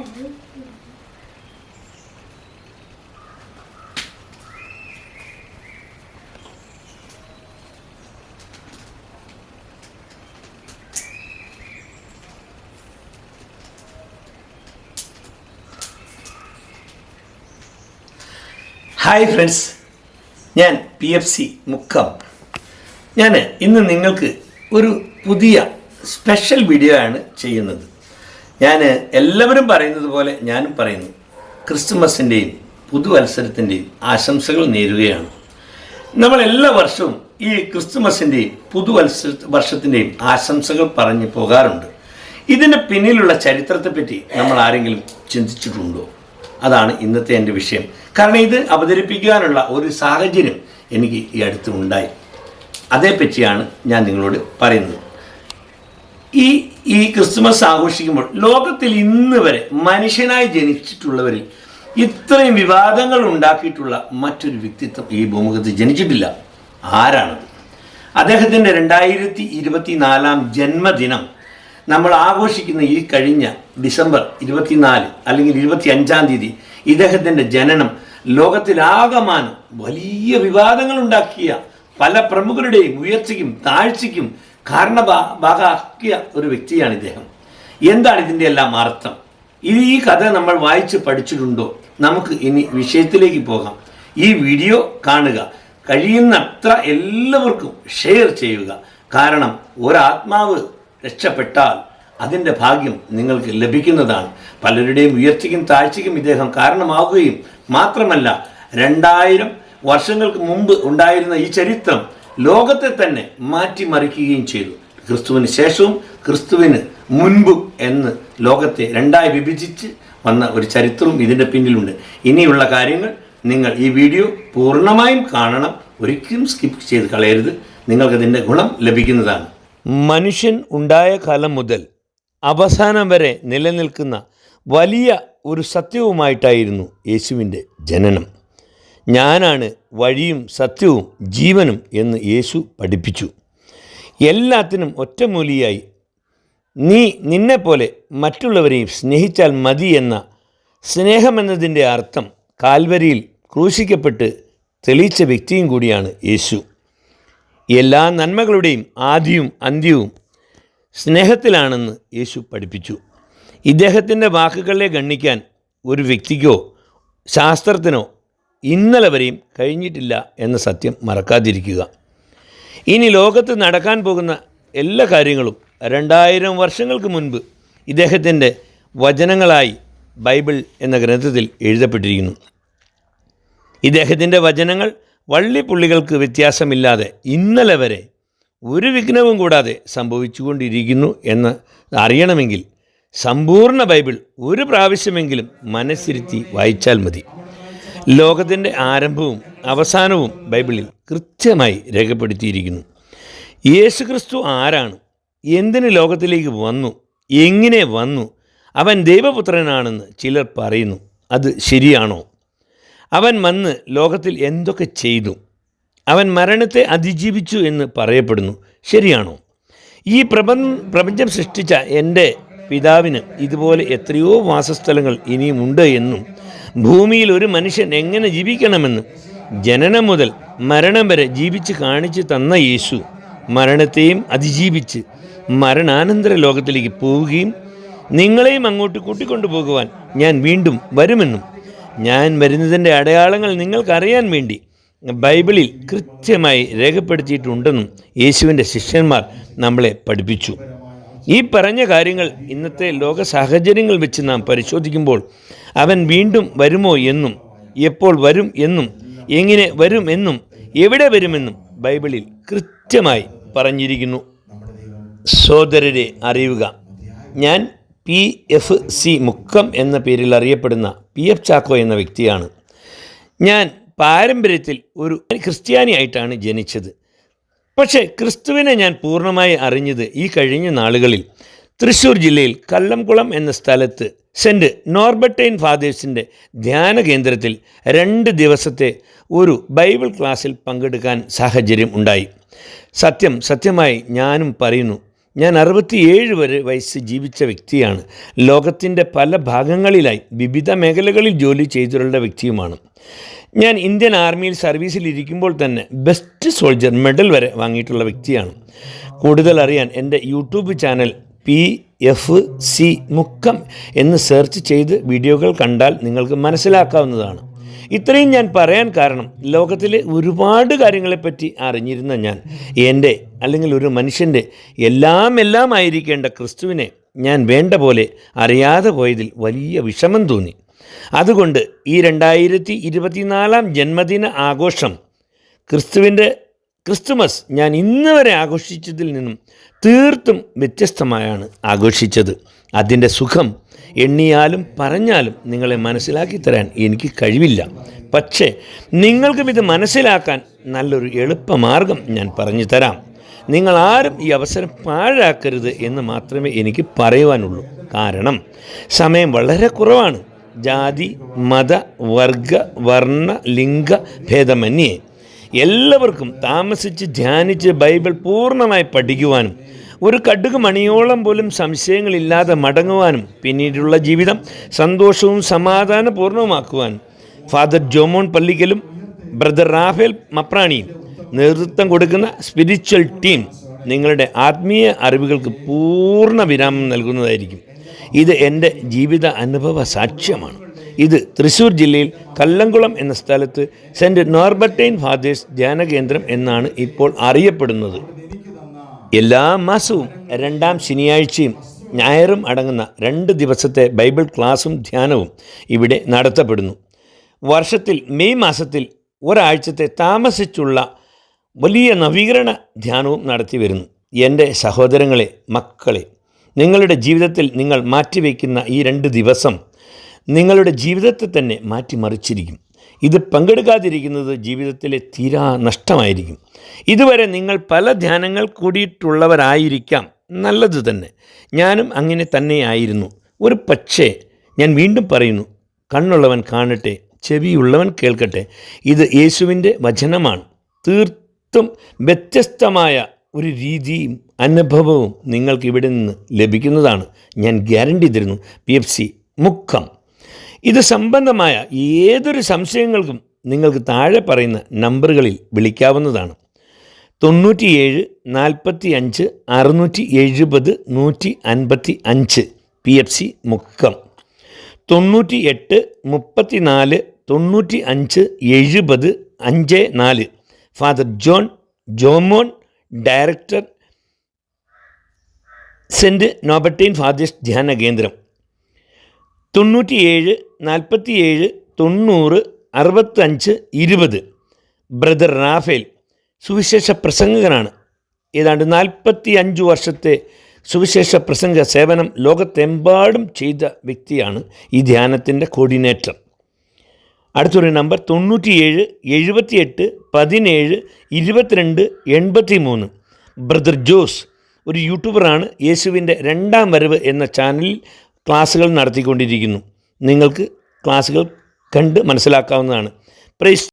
Hi friends ഞാൻ P F C Mukkam ഞാൻ ഇന്ന് നിങ്ങൾക്ക് ഒരു പുതിയ സ്പെഷ്യൽ വീഡിയോ ആണ് ചെയ്യുന്നത്. ഞാൻ എല്ലാവരും പറയുന്നത് പോലെ ഞാനും പറയുന്നു. ക്രിസ്തുമസിന്റെയും പുതുവത്സരത്തിന്റെയും ആശംസകൾ നേരുകയാണ്. നമ്മൾ എല്ലാ വർഷവും ഈ ക്രിസ്തുമസിന്റെയും പുതുവത്സര വർഷത്തിന്റെയും ആശംസകൾ പറഞ്ഞു പോകാറുണ്ട്. ഇതിന്റെ പിന്നിലുള്ള ചരിത്രത്തെപ്പറ്റി നമ്മൾ ആരെങ്കിലും ചിന്തിച്ചിട്ടുണ്ടോ? അതാണ് ഇന്നത്തെ എന്റെ വിഷയം. കാരണം ഇത് അവതരിപ്പിക്കാനുള്ള ഒരു സാഹചര്യം എനിക്ക് ഈ അടുത്ത് ഉണ്ടായി. അതേപ്പറ്റിയാണ് ഞാൻ നിങ്ങളോട് പറയുന്നത്. ഈ ഈ ക്രിസ്മസ് ആഘോഷിക്കുമ്പോൾ ലോകത്തിൽ ഇന്ന് വരെ മനുഷ്യനായി ജനിച്ചിട്ടുള്ളവരിൽ ഇത്രയും വിവാദങ്ങൾ ഉണ്ടാക്കിയിട്ടുള്ള മറ്റൊരു വ്യക്തിത്വം ഈ ഭൂമുഖത്ത് ജനിച്ചിട്ടില്ല. ആരാണത്? അദ്ദേഹത്തിന്റെ രണ്ടായിരത്തി ഇരുപത്തിനാലാം ജന്മദിനം നമ്മൾ ആഘോഷിക്കുന്ന ഈ കഴിഞ്ഞ ഡിസംബർ ഇരുപത്തിനാല് അല്ലെങ്കിൽ ഇരുപത്തി അഞ്ചാം തീയതി ഇദ്ദേഹത്തിന്റെ ജനനം ലോകത്തിലാകമാനം വലിയ വിവാദങ്ങൾ ഉണ്ടാക്കിയ പല പ്രമുഖരുടെയും ഉയർച്ചയ്ക്കും താഴ്ചയ്ക്കും കാരണഭാഗാക്കിയ ഒരു വ്യക്തിയാണ് ഇദ്ദേഹം. എന്താണ് ഇതിന്റെ എല്ലാം അർത്ഥം? ഇത് ഈ കഥ നമ്മൾ വായിച്ച് പഠിച്ചിട്ടുണ്ടോ? നമുക്ക് ഇനി വിഷയത്തിലേക്ക് പോകാം. ഈ വീഡിയോ കാണുക. കഴിയുന്നത്ര എല്ലാവർക്കും ഷെയർ ചെയ്യുക. കാരണം ഒരാത്മാവ് രക്ഷപ്പെട്ടാൽ അതിന്റെ ഭാഗ്യം നിങ്ങൾക്ക് ലഭിക്കുന്നതാണ്. പലരുടെയും ഉയർച്ചയ്ക്കും താഴ്ചയ്ക്കും ഇദ്ദേഹം കാരണമാവുകയും മാത്രമല്ല രണ്ടായിരം വർഷങ്ങൾക്ക് മുമ്പ് ഉണ്ടായിരുന്ന ഈ ചരിത്രം ലോകത്തെ തന്നെ മാറ്റിമറിക്കുകയും ചെയ്തു. ക്രിസ്തുവിന് ശേഷവും ക്രിസ്തുവിന് മുൻപും എന്ന് ലോകത്തെ രണ്ടായി വിഭജിച്ച് വന്ന ഒരു ചരിത്രവും ഇതിന്റെ പിന്നിലുണ്ട്. ഇനിയുള്ള കാര്യങ്ങൾ നിങ്ങൾ ഈ വീഡിയോ പൂർണമായും കാണണം. ഒരിക്കലും സ്കിപ്പ് ചെയ്ത് കളയരുത്. നിങ്ങൾക്കതിന്റെ ഗുണം ലഭിക്കുന്നതാണ്. മനുഷ്യൻ ഉണ്ടായ കാലം മുതൽ അവസാനം വരെ നിലനിൽക്കുന്ന വലിയ ഒരു സത്യവുമായിട്ടായിരുന്നു യേശുവിന്റെ ജനനം. ഞാനാണ് വഴിയും സത്യവും ജീവനും എന്ന് യേശു പഠിപ്പിച്ചു. എല്ലാത്തിനും ഒറ്റമൂലിയായി നീ നിന്നെപ്പോലെ മറ്റുള്ളവരെയും സ്നേഹിച്ചാൽ മതി എന്ന സ്നേഹമെന്നതിന്റെ അർത്ഥം കാൽവരിയിൽ ക്രൂശിക്കപ്പെട്ട് തെളിയിച്ച വ്യക്തിയും കൂടിയാണ് യേശു. എല്ലാ നന്മകളുടെയും ആദ്യവും അന്ത്യവും സ്നേഹത്തിലാണെന്ന് യേശു പഠിപ്പിച്ചു. ഇദ്ദേഹത്തിന്റെ വാക്കുകളെ ഗണ്ണിക്കാൻ ഒരു വ്യക്തിക്കോ ശാസ്ത്രത്തിനോ ഇന്നലെ വരെയും കഴിഞ്ഞിട്ടില്ല എന്ന സത്യം മറക്കാതിരിക്കുക. ഇനി ലോകത്ത് നടക്കാൻ പോകുന്ന എല്ലാ കാര്യങ്ങളും രണ്ടായിരം വർഷങ്ങൾക്ക് മുൻപ് ഇദ്ദേഹത്തിന്റെ വചനങ്ങളായി ബൈബിൾ എന്ന ഗ്രന്ഥത്തിൽ എഴുതപ്പെട്ടിരിക്കുന്നു. ഇദ്ദേഹത്തിന്റെ വചനങ്ങൾ വള്ളിപ്പുള്ളികൾക്ക് വ്യത്യാസമില്ലാതെ ഇന്നലെ വരെ ഒരു വിഘ്നവും കൂടാതെ സംഭവിച്ചുകൊണ്ടിരിക്കുന്നു എന്ന് അറിയണമെങ്കിൽ സമ്പൂർണ ബൈബിൾ ഒരു പ്രാവശ്യമെങ്കിലും മനസ്സിരുത്തി വായിച്ചാൽ മതി. ലോകത്തിന്റെ ആരംഭവും അവസാനവും ബൈബിളിൽ കൃത്യമായി രേഖപ്പെടുത്തിയിരിക്കുന്നു. യേശു ക്രിസ്തു ആരാണ്? എന്തിന് ലോകത്തിലേക്ക് വന്നു? എങ്ങനെ വന്നു? അവൻ ദൈവപുത്രനാണെന്ന് ചിലർ പറയുന്നു. അത് ശരിയാണോ? അവൻ വന്ന് ലോകത്തിൽ എന്തൊക്കെ ചെയ്തു? അവൻ മരണത്തെ അതിജീവിച്ചു എന്ന് പറയപ്പെടുന്നു. ശരിയാണോ? ഈ പ്രപഞ്ച സൃഷ്ടിച്ച എന്റെ പിതാവിന് ഇതുപോലെ എത്രയോ വാസസ്ഥലങ്ങൾ ഇനിയുമുണ്ട് എന്നും ഭൂമിയിൽ ഒരു മനുഷ്യൻ എങ്ങനെ ജീവിക്കണമെന്നും ജനനം മുതൽ മരണം വരെ ജീവിച്ച് കാണിച്ചു തന്ന യേശു മരണത്തെയും അതിജീവിച്ച് മരണാനന്തര ലോകത്തിലേക്ക് പോവുകയും നിങ്ങളെയും അങ്ങോട്ട് കൂട്ടിക്കൊണ്ടു പോകുവാൻ ഞാൻ വീണ്ടും വരുമെന്നും ഞാൻ വരുന്നതിന്റെ അടയാളങ്ങൾ നിങ്ങൾക്കറിയാൻ വേണ്ടി ബൈബിളിൽ കൃത്യമായി രേഖപ്പെടുത്തിയിട്ടുണ്ടെന്നും യേശുവിന്റെ ശിഷ്യന്മാർ നമ്മളെ പഠിപ്പിച്ചു. ഈ പറഞ്ഞ കാര്യങ്ങൾ ഇന്നത്തെ ലോക സാഹചര്യങ്ങൾ വെച്ച് നാം പരിശോധിക്കുമ്പോൾ അവൻ വീണ്ടും വരുമോ എന്നും എപ്പോൾ വരും എന്നും എങ്ങനെ വരും എന്നും എവിടെ വരുമെന്നും ബൈബിളിൽ കൃത്യമായി പറഞ്ഞിരിക്കുന്നു. സോദരരെ അറിയുക. ഞാൻ പി എഫ് സി മുക്കം എന്ന പേരിൽ അറിയപ്പെടുന്ന പി എഫ് ചാക്കോ എന്ന വ്യക്തിയാണ്. ഞാൻ പാരമ്പര്യത്തിൽ ഒരു ക്രിസ്ത്യാനിയായിട്ടാണ് ജനിച്ചത്. പക്ഷേ ക്രിസ്തുവിനെ ഞാൻ പൂർണമായി അറിഞ്ഞത് ഈ കഴിഞ്ഞ നാളുകളിൽ. തൃശ്ശൂർ ജില്ലയിൽ കല്ലംകുളം എന്ന സ്ഥലത്ത് സെന്റ് നോർബർട്ടൈൻ ഫാദേഴ്സിന്റെ ധ്യാന കേന്ദ്രത്തിൽ രണ്ട് ദിവസത്തെ ഒരു ബൈബിൾ ക്ലാസ്സിൽ പങ്കെടുക്കാൻ സാഹചര്യം ഉണ്ടായി. സത്യം സത്യമായി ഞാനും പറയുന്നു ഞാൻ അറുപത്തിയേഴ് വരെ വയസ്സ് ജീവിച്ച വ്യക്തിയാണ്. ലോകത്തിന്റെ പല ഭാഗങ്ങളിലായി വിവിധ മേഖലകളിൽ ജോലി ചെയ്തിട്ടുള്ള വ്യക്തിയുമാണ്. ഞാൻ ഇന്ത്യൻ ആർമിയിൽ സർവീസിലിരിക്കുമ്പോൾ തന്നെ ബെസ്റ്റ് സോൾജർ മെഡൽ വരെ വാങ്ങിയിട്ടുള്ള വ്യക്തിയാണ്. കൂടുതൽ അറിയാൻ എന്റെ YouTube channel P F C Mukkam എന്ന് സെർച്ച് ചെയ്ത് വീഡിയോകൾ കണ്ടാൽ നിങ്ങൾക്ക് മനസ്സിലാക്കാവുന്നതാണ്. ഇത്രയും ഞാൻ പറയാൻ കാരണം ലോകത്തിലെ ഒരുപാട് കാര്യങ്ങളെപ്പറ്റി അറിഞ്ഞിരുന്ന ഞാൻ എന്റെ അല്ലെങ്കിൽ ഒരു മനുഷ്യന്റെ എല്ലാം എല്ലാം ആയിരിക്കേണ്ട ക്രിസ്തുവിനെ ഞാൻ വേണ്ട പോലെ അറിയാതെ പോയതിൽ വലിയ വിഷമം തോന്നി. അതുകൊണ്ട് ഈ രണ്ടായിരത്തി ഇരുപത്തിനാലാം ജന്മദിന ആഘോഷം ക്രിസ്തുവിന്റെ ക്രിസ്തുമസ് ഞാൻ ഇന്ന് വരെ ആഘോഷിച്ചതിൽ നിന്നും തീർത്തും വ്യത്യസ്തമായാണ് ആഘോഷിച്ചത്. അതിന്റെ സുഖം എണ്ണിയാലും പറഞ്ഞാലും നിങ്ങളെ മനസ്സിലാക്കി തരാൻ എനിക്ക് കഴിവില്ല. പക്ഷേ നിങ്ങൾക്കും ഇത് മനസ്സിലാക്കാൻ നല്ലൊരു എളുപ്പമാർഗം ഞാൻ പറഞ്ഞു തരാം. നിങ്ങൾ ആരും ഈ അവസരം പാഴാക്കരുത് എന്ന് മാത്രമേ എനിക്ക് പറയുവാനുള്ളൂ. കാരണം സമയം വളരെ കുറവാണ്. ജാതി മത വർഗ വർണ ലിംഗ ഭേദമന്യേ. എല്ലാവർക്കും താമസിച്ച് ധ്യാനിച്ച് ബൈബിൾ പൂർണമായി പഠിക്കുവാനും ഒരു കടുക് മണിയോളം പോലും സംശയങ്ങളില്ലാതെ മടങ്ങുവാനും പിന്നീടുള്ള ജീവിതം സന്തോഷവും സമാധാനപൂർണവുമാക്കുവാനും ഫാദർ ജോമോൺ പള്ളിക്കലും ബ്രദർ റാഫേൽ മപ്രാണിയും നേതൃത്വം കൊടുക്കുന്ന സ്പിരിച്വൽ ടീം നിങ്ങളുടെ ആത്മീയ അറിവുകൾക്ക് പൂർണ വിരാമം നൽകുന്നതായിരിക്കും. ഇത് എന്റെ ജീവിത അനുഭവ സാക്ഷ്യമാണ്. ഇത് തൃശ്ശൂർ ജില്ലയിൽ കല്ലംകുളം എന്ന സ്ഥലത്ത് സെന്റ് നോർബർട്ടൈൻ ഫാദേഴ്സ് ധ്യാനകേന്ദ്രം എന്നാണ് ഇപ്പോൾ അറിയപ്പെടുന്നത്. എല്ലാ മാസവും രണ്ടാം ശനിയാഴ്ചയും ഞായറും അടങ്ങുന്ന രണ്ട് ദിവസത്തെ ബൈബിൾ ക്ലാസും ധ്യാനവും ഇവിടെ നടത്തപ്പെടുന്നു. വർഷത്തിൽ മെയ് മാസത്തിൽ ഒരാഴ്ചത്തെ താമസിച്ചുള്ള വലിയ നവീകരണ ധ്യാനവും നടത്തി വരുന്നു. എന്റെ സഹോദരങ്ങളെ മക്കളെ നിങ്ങളുടെ ജീവിതത്തിൽ നിങ്ങൾ മാറ്റിവെക്കുന്ന ഈ രണ്ട് ദിവസം നിങ്ങളുടെ ജീവിതത്തെ തന്നെ മാറ്റിമറിച്ചിരിക്കും. ഇത് പങ്കെടുക്കാതിരിക്കുന്നത് ജീവിതത്തിലെ തീരാ നഷ്ടമായിരിക്കും. ഇതുവരെ നിങ്ങൾ പല ധ്യാനങ്ങൾ കൂടിയിട്ടുള്ളവരായിരിക്കാം. നല്ലത് തന്നെ. ഞാനും അങ്ങനെ തന്നെയായിരുന്നു ഒരു പക്ഷേ ഞാൻ വീണ്ടും പറയുന്നു കണ്ണുള്ളവൻ കാണട്ടെ ചെവിയുള്ളവൻ കേൾക്കട്ടെ. ഇത് യേശുവിന്റെ വചനമാണ്. തീർത്തും വ്യത്യസ്തമായ ഒരു രീതിയും അനുഭവവും നിങ്ങൾക്ക് ഇവിടെ നിന്ന് ലഭിക്കുന്നതാണ്. ഞാൻ ഗ്യാരണ്ടി തരുന്നു. P F C Mukkam. ഇത് സംബന്ധമായ ഏതൊരു സംശയങ്ങൾക്കും നിങ്ങൾക്ക് താഴെ പറയുന്ന നമ്പറുകളിൽ വിളിക്കാവുന്നതാണ്. തൊണ്ണൂറ്റിയേഴ് നാൽപ്പത്തി അഞ്ച് അറുന്നൂറ്റി എഴുപത് നൂറ്റി അൻപത്തി അഞ്ച് പി എഫ് സി മുക്കം. തൊണ്ണൂറ്റി എട്ട് മുപ്പത്തി നാല് തൊണ്ണൂറ്റി അഞ്ച് എഴുപത് അഞ്ച് നാല് father John Jomon director Saint Norbertine fathers ധ്യാന കേന്ദ്രം തൊണ്ണൂറ്റിയേഴ് നാൽപ്പത്തിയേഴ് തൊണ്ണൂറ് അറുപത്തഞ്ച് ഇരുപത്. ബ്രദർ റാഫേൽ സുവിശേഷ പ്രസംഗകനാണ്. ഏതാണ്ട് നാൽപ്പത്തി അഞ്ച് വർഷത്തെ സുവിശേഷ പ്രസംഗ സേവനം ലോകത്തെമ്പാടും ചെയ്ത വ്യക്തിയാണ് ഈ ധ്യാനത്തിന്റെ കോർഡിനേറ്റർ. അടുത്തൊരു നമ്പർ തൊണ്ണൂറ്റിയേഴ് എഴുപത്തിയെട്ട് പതിനേഴ് ഇരുപത്തിരണ്ട് എൺപത്തി മൂന്ന് ബ്രദർ ജോസ് ഒരു യൂട്യൂബറാണ്. യേശുവിന്റെ രണ്ടാം വരവ് എന്ന ചാനലിൽ ക്ലാസ്സുകൾ നടത്തിക്കൊണ്ടിരിക്കുന്നു. നിങ്ങൾക്ക് ക്ലാസ്സുകൾ കണ്ട് മനസ്സിലാക്കാവുന്നതാണ്. പ്രൈസ്